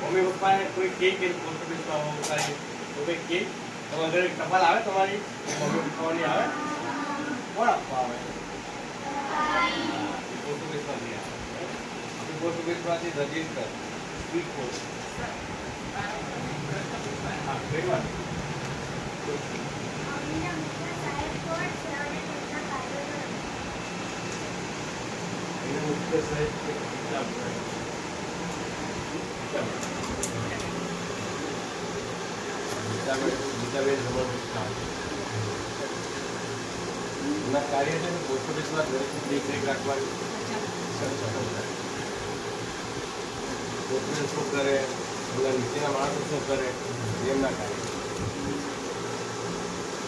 Mummy પપ્પાએ કોઈ કે કે પોસ્ટ ઓફિસમાં આવો કાંઈ તો કોઈ કે. તમારા ઘરે ટપાલ આવે તમારી? મમ્મી પપ્પાની આવે? કોણ આપવા આવે? પોસ્ટ ઓફિસમાંથી આવે. પોસ્ટ ઓફિસમાંથી રજિસ્ટર. સ્પીડ પોસ્ટ હા કઈ વાત? સાહેબ કે બીજા બધા. બીજા બધા. બીજા બે- બીજા બે જબરદસ્ત કામ. એમના કાર્ય છે ને પોસ્ટ ઓફિસમાં દરેકની દેખરેખ રાખવાની પોસ્ટમેન શું કરે એમના નીચેના માણસો શું કરે એ એમના કાર્ય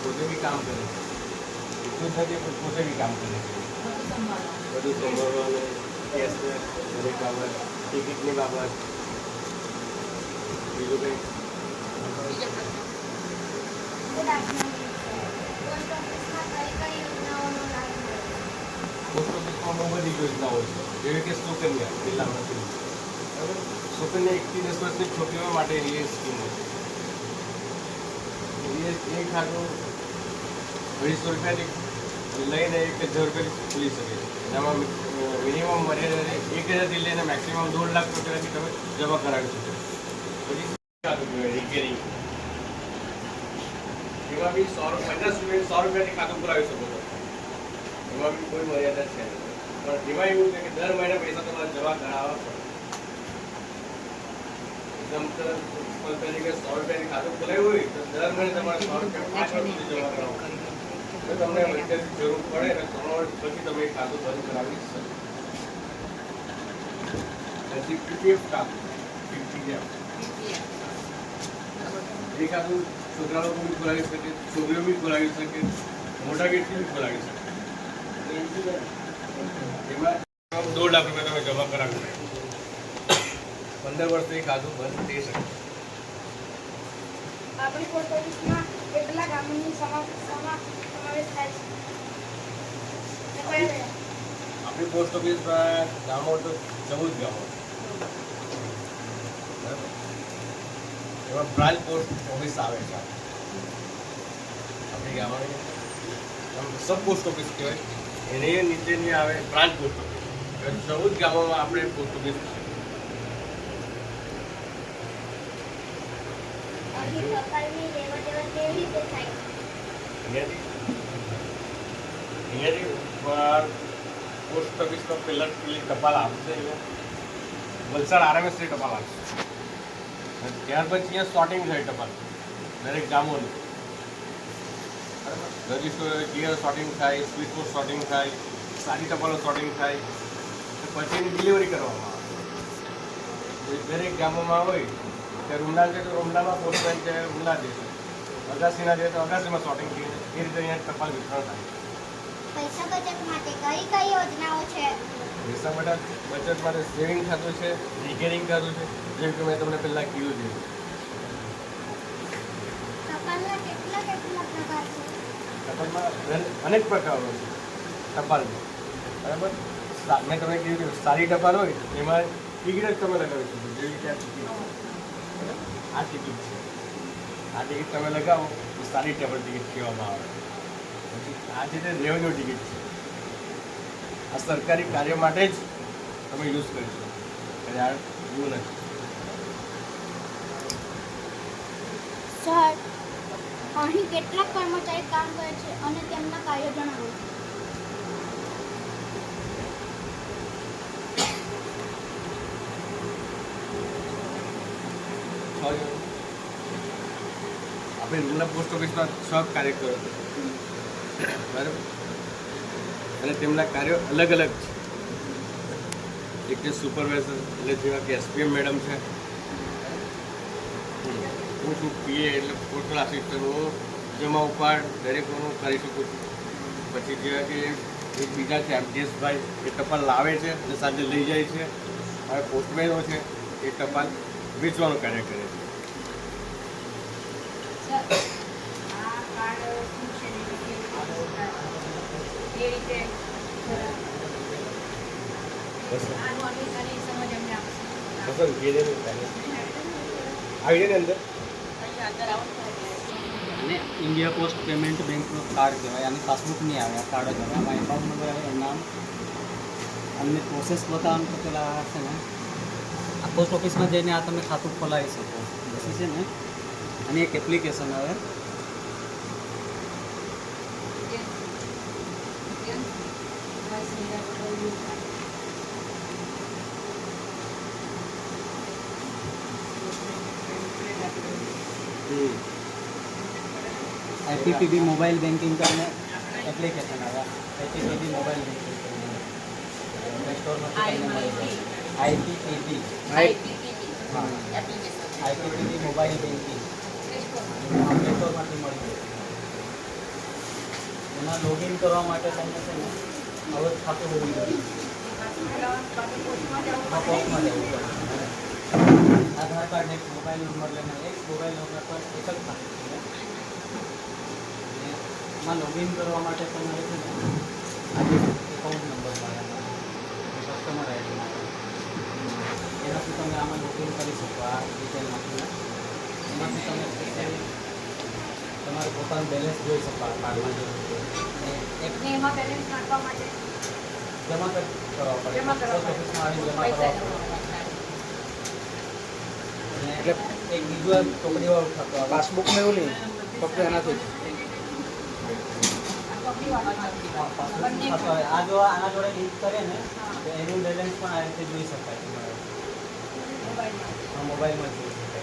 પોતે બી કામ કરે એટલું જ નથી પણ પોતે બી કામ કરે છે બધું સંભાળવાનું કેસને દરેક બાબત ટિકિટની બાબત બીજું કંઈ પોસ્ટ ઓફિસમાં બધી યોજનાઓ છે જેવી કે સુકન્યા નથી બરાબર સુકન્યા એકત્રીસ વર્ષની છોકરીઓ માટેની એ સ્કીમો છે એ ખાતું અઢીસો રૂપિયાથી લઈને એક હજાર રૂપિયા ખુલી શકે છે એનામાં મિનિમમ મર્યાદા એક હજારથી લઈને મેક્સિમમ દોઢ લાખ રૂપિયાથી તમે જમા કરાવી શકો પછી ખાતું કહેવાય રિકેરિંગ એમાં બી સો પચાસ રૂપિયા સો રૂપિયાથી ખાતું કરાવી શકો છો. એમાં બી કોઈ મર્યાદા છે પણ એમાં એવું છે કે દર મહિને પૈસા તમારે જમા કરાવવા પડે સો રૂપિયાની ખાતું ખોલાવ્યું હોય તો દર મહિને તમારે સો રૂપિયા પાંચ વર્ષ સુધી જમા કરાવવું તો તમને અત્યારથી જરૂર પડે ત્રણ વર્ષ પછી તમે ખાતું બંધ કરાવી શકો. પછી પીપીએફ ખાતું. પીપીએફ. એ ખાતું છોકરા લોકો બી ખોલાવી શકે છોકરીઓ બી ખોલાવી શકે મોટા ગેટથી બી ખોલાવી શકે. એમાં દોઢ લાખ રૂપિયા તમે જમા કરાવી શકો પંદર વર્ષથી ખાતું બંધ થઈ શકે. આપણી પોસ્ટ ઓફિસમાં કેટલા ગામોની સમા- સમા- સમાવેશ થાય છે? આપણી પોસ્ટ ઓફિસમાં ગામો તો ચૌદ ગામો છે. બરાબર એમાં બ્રાન્ચ પોસ્ટ ઓફિસ આવે છે. આપણી સબ પોસ્ટ ઓફિસ કહેવાય. એની નીચેની આવે બ્રાન્ચ પોસ્ટ ઓફિસ. ચૌદ ગામોમાં આપણે પોસ્ટ ઓફિસ પોસ્ટ ઓફિસનો પહેલા પેલી ટપાલ આવશે અહીંયા વલસાડ આરએમએસની ટપાલ આવશે અને ત્યાર પછી અહીંયા સોર્ટિંગ થાય ટપાલ દરેક ગામોનું. રજિસ્ટર ગિયર સોર્ટિંગ થાય પોસ્ટ સોર્ટિંગ થાય, સારી ટપાલો સોર્ટિંગ થાય પછી ડિલિવરી કરવામાં આવે. દરેક ગામોમાં હોય, તે રૂમડા છે તો રૂમડામાં પોસ્ટમેન છે રૂમડા દે છે. અગાસીના તો અગાસીમાં સોર્ટિંગ થઈ એ રીતે અહીંયા ટપાલ વિતરણ થાય. પૈસા બચત માટે કઈ કઈ યોજનાઓ છે? પૈસા માટે બચત માટે સેવિંગ ખાતું છે રિકેરિંગ ખાતું છે જેમ કે મેં તમને પહેલાં કીધું છે. ટપાલમાં અનેક પ્રકારો છે ટપાલમાં બરાબર? મેં તમને કીધું કે સારી ટપાલ હોય એમાં ટિકિટ જ તમે લગાવી શકો જેવી કે આ ટિકિટ? આ ટિકિટ છે. આ ટિકિટ તમે લગાવો તો સારી ટપાલ ટિકિટ કહેવામાં આવે. પછી આ તે રેવન્યુ ટિકિટ છે. આ સરકારી કાર્ય માટે જ તમે યુઝ કરી શકો. એટલે આ એવું નથી. સર અહીં કેટલા કર્મચારી કામ કરે છે અને તેમના કાર્ય જણાવો. આપણે રૂરલ પોસ્ટ ઓફિસમાં છ કાર્યકરો. છે. બરાબર? અને તેમના કાર્યો અલગ અલગ છે. એક જે સુપરવાઇઝર એટલે જેવા કે એસપીએમ મેડમ છે. હું છું પીએ એટલે પોસ્ટલ આસિસ્ટન્ટ હું. જમા ઉપાડ દરેકનું કરી શકું છું. પછી જેવા કે એક બીજા છે એમજીએસભાઈ એ ટપાલ લાવે છે અને સાંજે લઈ જાય છે. હવે પોસ્ટમેનો છે, એ ટપાલ વેચવાનું કાર્ય કરે છે આ કાર્ડ શું છે ને એ રીતે બસ આનું આની સારી સમજ અમને આપશે પસંદ ઘેરે નહીં થાય. આવી જાય ને અંદર અહીંયા અંદર આવો ને અને ઇન્ડિયા પોસ્ટ પેમેન્ટ બેંકનું કાર્ડ કહેવાય આની પાસબુક નહીં આવે આ કાર્ડ જ આવે આમાં એકાઉન્ટ નંબર આવે એનું નામ અમને પ્રોસેસ બતાવવાનું તો પેલા આ છે ને આ પોસ્ટ ઓફિસમાં જઈને આ તમે ખાતું ખોલાવી શકો પછી છે ને અને એક એપ્લિકેશન આવે આઈપીપીબી મોબાઈલ બેન્કિંગ કરીને એપ્લિકેશન આવે આઈપીપીબી મોબાઈલ બેન્કિંગ પ્લે સ્ટોરમાંથી તમને મળી જાય આઈપીપીબી હા આઈપીપીબી મોબાઈલ બેન્કિંગ પ્લે સ્ટોરમાંથી મળી જાય એમાં લોગિન કરવા માટે તમને છે ને હવે ખાતું હોવું જોઈએ હા, પોસ્ટમાં જવું પડે આધાર કાર્ડ एक મોબાઈલ નંબર લઈને એક મોબાઈલ નંબર પર એક જ અને એમાં લોગિન કરવા માટે તમારે છે ને આજે એકાઉન્ટ નંબર મળે કસ્ટમર આઈડી એનાથી તમે આમાં લોગિન કરી શકો આ ડિટેલ નાખીને તમે તમારું પોતાનું બેલેન્સ જોઈ શકો આ કાર્ડમાં જે અને એમાં બેલેન્સ નાખવા માટે? જમા કરવા પડે જમા કરવા ઓફિસમાં આવીને જમા કરવા. એટલે એક બીજું એક ચોકડીવાળું ખાતું આવે. પાસબુક ને એવું નહીં. ફક્ત એનાથી જ. પાસબુક ખાતું આવે. આ જો આના જોડે લિંક કરે ને તો એનું બેલેન્સ પણ આ રીતે જોઈ શકાય તમારે. આ મોબાઈલમાં જોઈ શકાય.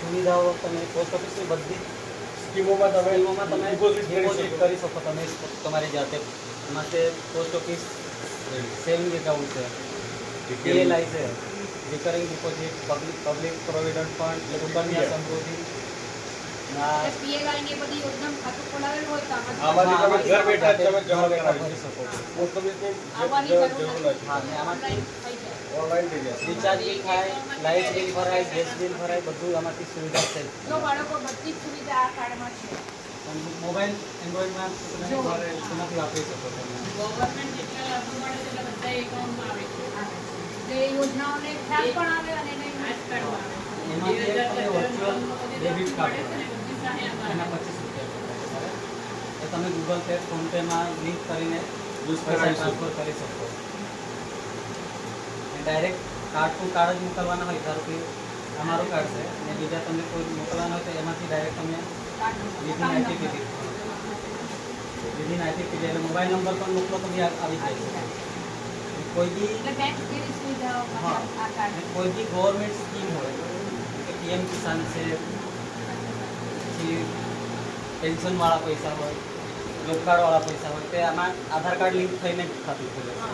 સુવિધાઓ તમે પોસ્ટ ઓફિસની બધી જ સ્કીમોમાં તમે સ્કીમોમાં તમે ડિપોઝિટ કરી ડિપોઝિટ શકો. કરી શકો તમે તમારી જાતે. એમાં છે પોસ્ટ ઓફિસ સેવિંગ એકાઉન્ટ છે. પીએલઆઈ છે. Recurring deposit public public provident fund Samriddhi online થઈ જશે રિચાર્જ બિલ થાય લાઇટ બિલ ભરાય ગેસ બિલ ભરાય બધું આમાંથી સુવિધા છે. બાળકો બધી સુવિધા આ કાર્ડમાં છે. મોબાઈલ એન્ડ્રોઈડમાં તમે વાપરી શકો છો. ગવર્મેન્ટ જેટલા લાગુ પડે છે બધા એકાઉન્ટમાં આવે છે. એટલે યોજનાઓને ખ્યાલ પણ આવે અને એને યુઝ કરવા આવે. એમાંથી તમે વર્ચ્યુઅલ ડેબિટ કાર્ડ એના પચીસ રૂપિયા છે તમે ગૂગલ પે ફોન પેમાં લિંક કરીને પૈસા ટ્રાન્સફર કરી શકો. ડાયરેક્ટ કાર્ડ ટુ કાર્ડ જ મોકલવાના હોય ધારો કે અમારું કાર્ડ છે. અને બીજા તમને કોઈ મોકલવાના હોય તો એમાંથી ડાયરેક્ટ તમે વિધિન આઈટીપીટી વિધિન આઈટીપીટી એટલે મોબાઈલ નંબર પણ મોકલો તો બી આ- આવી જાય છે. કોઈ બી કોઈ બી ગવર્મેન્ટ સ્કીમ હોય. કે પીએમ કિસાન છે પછી પેન્શનવાળા પૈસા હોય કાર્ડવાળા પૈસા હોય તે આમાં આધાર કાર્ડ લિંક થઈને ખાતું ખુલે છે.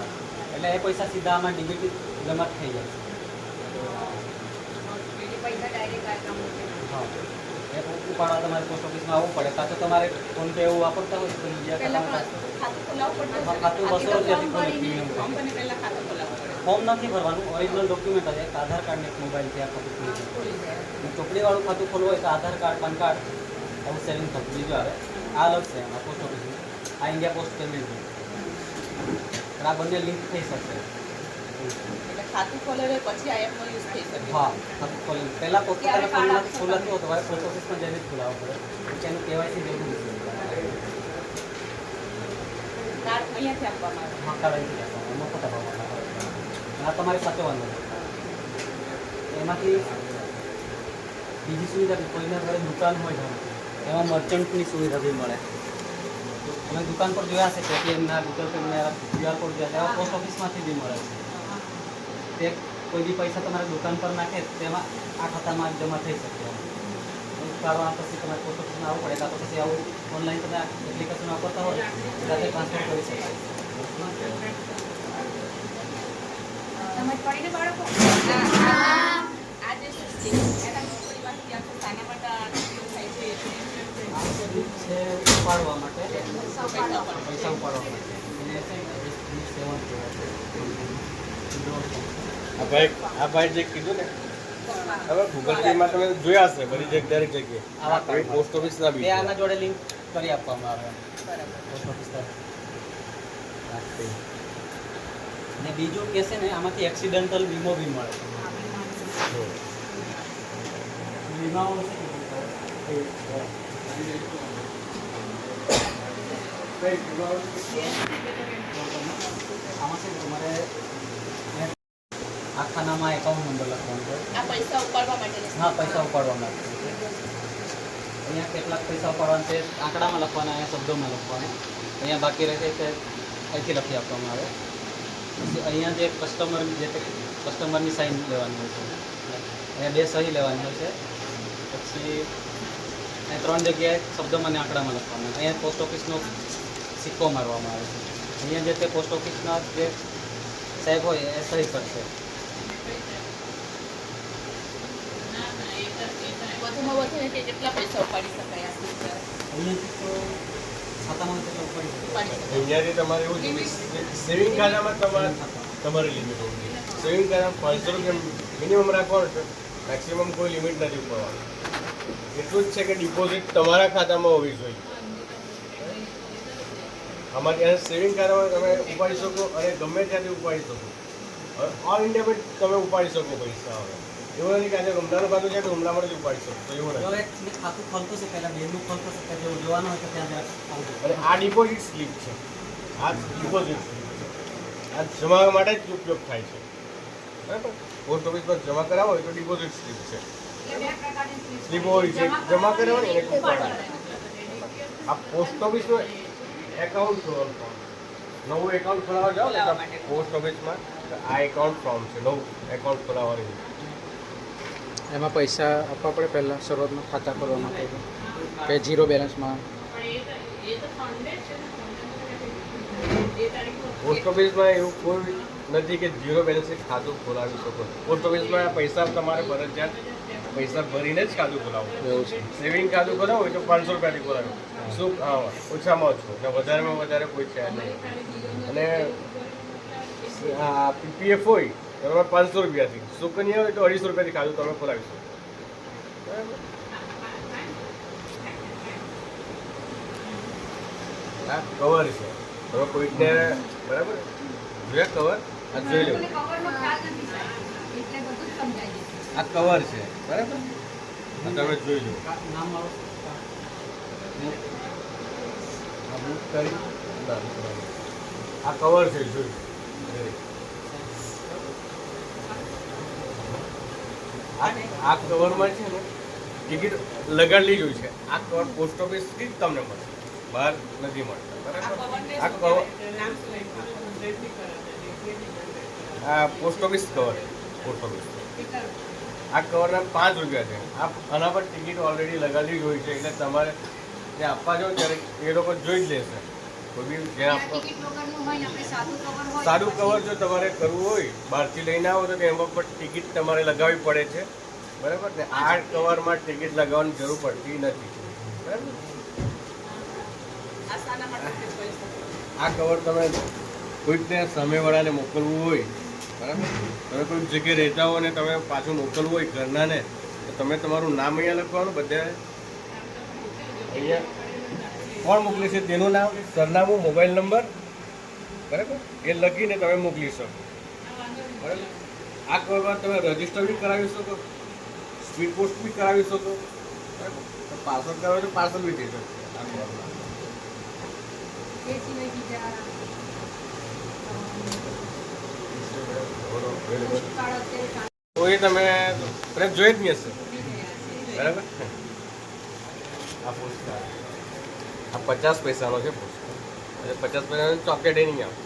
એટલે એ પૈસા સીધા આમાં ડિબિટ જમા થઈ જાય છે એ પૈસા ડાયરેક્ટ આ એકાઉન્ટ હા એ ઉપાડવા તમારે પોસ્ટ ઓફિસમાં આવવું પડે. કાં તો તમારે ફોન પે એવું વાપરતા હોય તો બીજા ખાતું બસો રૂપિયાથી ખોલે ફોર્મ નથી ભરવાનું ઓરિજિનલ ડોક્યુમેન્ટ હશે એક આધાર કાર્ડ ને એક મોબાઈલ છે આ ખાતું ખોલી ચોપડીવાળું ખાતું ખોલવું હોય તો આધાર કાર્ડ પાન કાર્ડ આવું સેવિંગ થતું. બીજું આવે. આ અલગ છે એમાં પોસ્ટ ઓફિસનું આ ઇન્ડિયા પોસ્ટ પેમેન્ટ આ બંને લિંક થઈ શકશે. એટલે ખાતું ખોલાવે પછી આ એપનો યુઝ થઈ શકે. હા ખાતું ખોલી પહેલાં ખોલાતું હતું હવે પોસ્ટ ઓફિસમાં જઈને ખોલાવવું પડે. એનું કેવાયસી જરૂરી છે. કાર્ડ અહીંયાથી આપવામાં આવે. હા કાર્ડ અહીંથી આપવાનું એમાં ફોટા પાડવાના આ તમારે સાચવવાનું. એમાંથી બીજી સુવિધા કોઈના ઘરે દુકાન હોય એમાં મર્ચન્ટની સુવિધા બી મળે. અમે દુકાન પર જોયા છે પેટીએમના ગૂગલ પેના ક્યુઆર કોડ જોયા છે એવા પોસ્ટ ઓફિસમાંથી બી મળે છે. તે કોઈ બી પૈસા તમારે દુકાન પર નાખે તેમાં આ ખાતામાં જમા થઈ શકે. ઉપાડવા પછી તમારે પોસ્ટ ઓફિસમાં આવવું પડે કાં તો પછી આવું ઓનલાઈન તમે એપ્લિકેશન વાપરતા હોય ત્યારે ટ્રાન્સફર કરી શકો ઉપાડવા માટે. પૈસા ઉપાડવા માટે. સેવન કહેવાય છે. આ ભાઈ આ ભાઈ જે કીધું ને હવે ગૂગલ તમે જોયા હશે બધી જગ્યા દરેક જગ્યાએ. પોસ્ટ ઓફિસના બી આના જોડે લિંક કરી આપવામાં આવે. પોસ્ટ ઓફિસ ને બીજું કે છે ને આમાંથી એક્સિડન્ટલ વીમો બી મળે. વીમાઓ આમાં છે ને તમારે આ ખાનામાં એકાઉન્ટ નંબર લખવાનો છે. આ પૈસા ઉપાડવા માટે હા પૈસા ઉપાડવા છે અહીંયા કેટલાક પૈસા ઉપાડવાના છે. આંકડામાં લખવાના અહીંયા શબ્દોમાં લખવાના. અહીંયા બાકી રહે છે તે અહીંથી લખી આપવામાં આવે. પછી અહીંયા જે કસ્ટમર જે કસ્ટમરની સાઇન લેવાની હોય છે. અહીંયા બે સહી લેવાની હોય છે. પછી અહીંયા ત્રણ જગ્યાએ શબ્દોમાં અને આંકડામાં લખવાના. અહીંયા પોસ્ટ ઓફિસનો સિક્કો મારવામાં આવે છે. અહીંયા જે તે પોસ્ટ ઓફિસના જે સાહેબ હોય એ સહી કરશે. વધુ ને તે કેટલા પૈસા ઉપાડી શકાય અહીંયાથી તમારે એવું છે સેવિંગ ખાતામાં તમારે તમારી લિમિટ હોવી સેવિંગ ખાતામાં પાંચસો રૂપિયા મિનિમમ રાખવાનું છે મેક્સિમમ કોઈ લિમિટ નથી ઉપાડવાની. એટલું જ છે કે ડિપોઝિટ તમારા ખાતામાં હોવી જોઈએ. અમારે ત્યાં સેવિંગ ખાતામાં તમે ઉપાડી શકો અને ગમે ત્યાંથી ઉપાડી શકો. ઓલ ઇન્ડિયા પર તમે ઉપાડી શકો પૈસા હવે. એવું નથી કે આજે હુમલાનું ખાતું છે તો જ તો એવું નથી. ખાતું ખોલતું છે પહેલાં બેનું ખોલતું છે કે જેવું જોવાનું હોય તો ત્યાં અને આ ડિપોઝિટ સ્લીપ છે. આ ડિપોઝિટ સ્લીપ આ જમા માટે જ ઉપયોગ થાય છે. બરાબર? પોસ્ટ ઓફિસમાં જમા કરાવો હોય તો ડિપોઝિટ સ્લીપ છે. સ્લીપ હોય છે. જમા કરાવવાની અને ઉપાડવાની. આ પોસ્ટ ઓફિસનું એકાઉન્ટ ખોલવાનું ફોર્મ નવું એકાઉન્ટ ખોલાવવા જાઓ ને પોસ્ટ ઓફિસમાં આ એકાઉન્ટ ફોર્મ છે. નવું એકાઉન્ટ ખોલાવવાની એમાં પૈસા આપવા પડે પહેલાં શરૂઆતમાં ખાતા ખોલવા માટે. કે જીરો બેલેન્સમાં. પોસ્ટ ઓફિસમાં એવું કોઈ નથી કે ઝીરો બેલેન્સથી ખાતું ખોલાવી શકો. પોસ્ટ ઓફિસમાં પૈસા તમારે ફરજિયાત પૈસા ભરીને જ ખાતું ખોલાવવું એવું છે. સેવિંગ ખાતું ખોલાવો હોય તો પાંચસો રૂપિયાથી ખોલાવ્યું શું? ઓછામાં ઓછું. અને વધારેમાં વધારે કોઈ છે નહીં. અને પીપીએફ હોય તમારે પાંચસો રૂપિયાથી. સુકન્યા હોય તો અઢીસો રૂપિયાથી ખાતું તમે ખોલાવીશું બરાબર? આ કવર છે. તમે કોઈકને બરાબર? જોઈએ કવર આ જોઈ લો. આ કવર છે. બરાબર? તમે જોઈ લો. આ કવર છે જોઈ આ આ કવરમાં છે ને ટિકિટ લગાડેલી જ હોય છે. આ કવર પોસ્ટ ઓફિસથી જ તમને મળશે. બહાર નથી મળતા બરાબર? આ કવર આ post office cover post office આ કવરના પાંચ રૂપિયા છે. આ આના પર ટિકિટ ઓલરેડી લગાડેલી જ હોય છે એટલે તમારે જે આપવા જાઓ ત્યારે એ લોકો જોઈ જ લેશે. કોઈ બી જ્યાં સારું કવર જો તમારે કરવું હોય બહારથી લઈને આવો તો એમાં પણ ટિકિટ તમારે લગાવવી પડે છે. બરાબર? ને આ કવરમાં ટિકિટ. લગાવવાની જરૂર પડતી નથી. બરાબર? આ કવર તમે કોઈકને સામેવાળાને મોકલવું હોય બરાબર? તમે કોઈક જગ્યાએ રહેતા હો ને તમે પાછું મોકલવું હોય ઘરનાને તો તમે તમારું નામ અહીંયા લખવાનું બધા અહીંયા કોણ મોકલે છે તેનું નામ સરનામું મોબાઈલ નંબર? બરાબર? એ લખીને તમે મોકલી શકો. બરાબર? આ કવરમાં તમે રજિસ્ટર બી કરાવી શકો. સ્પીડ પોસ્ટ બી કરાવી શકો. બરાબર? પાર્સલ કરાવે તો પાર્સલ બી થઈ શકે તો એ તમે કદાચ જોઈ જ નહીં હશે. બરાબર? આ પોસ્ટકાર્ડ આ પચાસ પૈસાનો છે અને પચાસ પૈસાનો ચોકેટે નહીં આવે.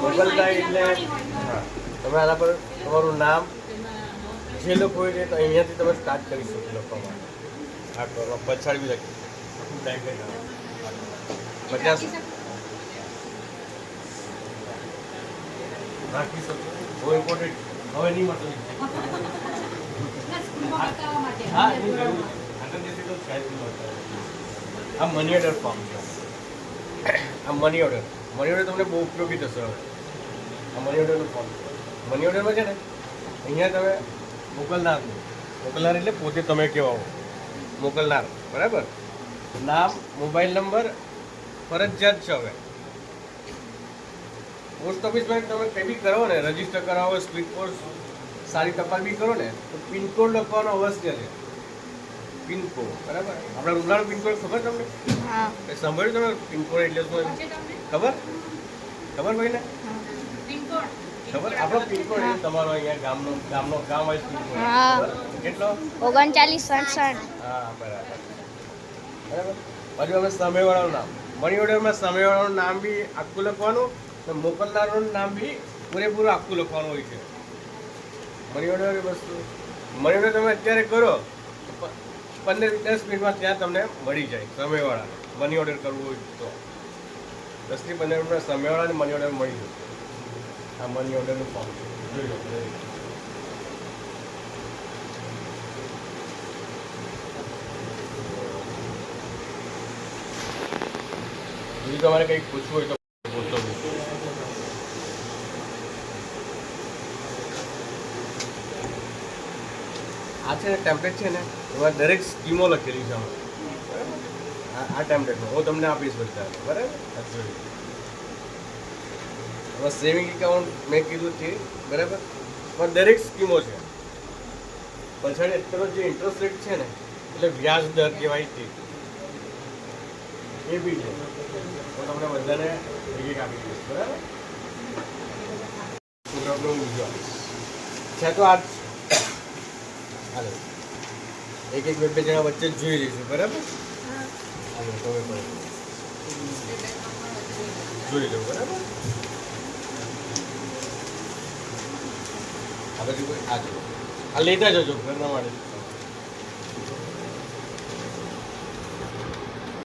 મોકલતા એટલે હા તમે આના પર તમારું નામ જે લોકો હોય છે તો અહીંયાથી તમે સ્ટાર્ટ કરી શકો લખવા માટે આ કરવા પછાડી બી લખી. પચાસ રાખી શકો. બહુ ઇમ્પોર્ટન્ટ હવે નહીં મળતું. હા. આ મની ઓર્ડર ફોર્મ છે. આ મની ઓર્ડર મની ઓર્ડર તમને બહુ ઉપયોગી થશે હવે. આ મની ઓર્ડરનું ફોર્મ મની ઓર્ડરમાં છે ને, અહીંયા તમે મોકલનાર મોકલનાર એટલે પોતે તમે કહેવાઓ. મોકલનાર. બરાબર? નામ, મોબાઈલ નંબર, ફરજિયાત છે હવે. પોસ્ટ ઓફિસમાં તમે કંઈ બી કરો ને રજિસ્ટર કરાવો સ્પીડ પોસ્ટ સારી ટપાલ બી કરો ને તો પિનકોડ લખવાનો અવશ્ય છે. પિનકોડ બરાબર? આપણા રૂરલ પિનકોડ ખબર તમને? સાંભળ્યું તમે પિનકોડ એટલે શું ખબર? ખબર ભાઈ ને ખબર? આપણો પિનકોડ એ તમારો અહીંયા ગામનો ગામનો ગામ વાઇઝ પિનકોડ હા. કેટલો? ઓગણચાલીસ સડસઠ. હા બરાબર. બરાબર? પછી અમે સામેવાળાનું નામ. મની ઓર્ડરમાં સામેવાળાનું નામ બી આખું લખવાનું. અને મોકલનારનું નામ બી પૂરેપૂરું આખું લખવાનું હોય છે. ઓર્ડર વસ્તુ. ઓર્ડર તમે અત્યારે કરો, તો પંદર, દસ મિનિટમાં ત્યાં તમને મળી જાય સમયવાળા મની ઓર્ડર કરવું હોય તો. દસથી પંદર મિનિટમાં સામેવાળાને મની ઓર્ડર મળી જશે આ મની ઓર્ડરનું ફોર્મ જોઈ લો બીજું તમારે કંઈક પૂછવું હોય તો પૂછો બી. આ છે ટેમ્પલેટ છે ને, એમાં દરેક સ્કીમો લખેલી છે આ ટેમ્પલેટમાં હું તમને આપીશ બધા. બરાબર? એમાં સેવિંગ એકાઉન્ટ મેં કીધું છે, બરાબર? પણ દરેક સ્કીમો છે. પછાડી અત્યારનો જે ઇન્ટરેસ્ટ રેટ છે ને, એટલે વ્યાજ દર કહેવાય છે. એ બી છે. હું તમને બધાને એક આપી દઈશ. બરાબર? છે તો આ. હાલો. એક એક બે બે જણા વચ્ચે જ જોઈ લઈશું બરાબર? હાલો તમે પણ જોઈ લો બરાબર? આ બધું આ જુઓ. આ લેતા જજો ઘરના માટે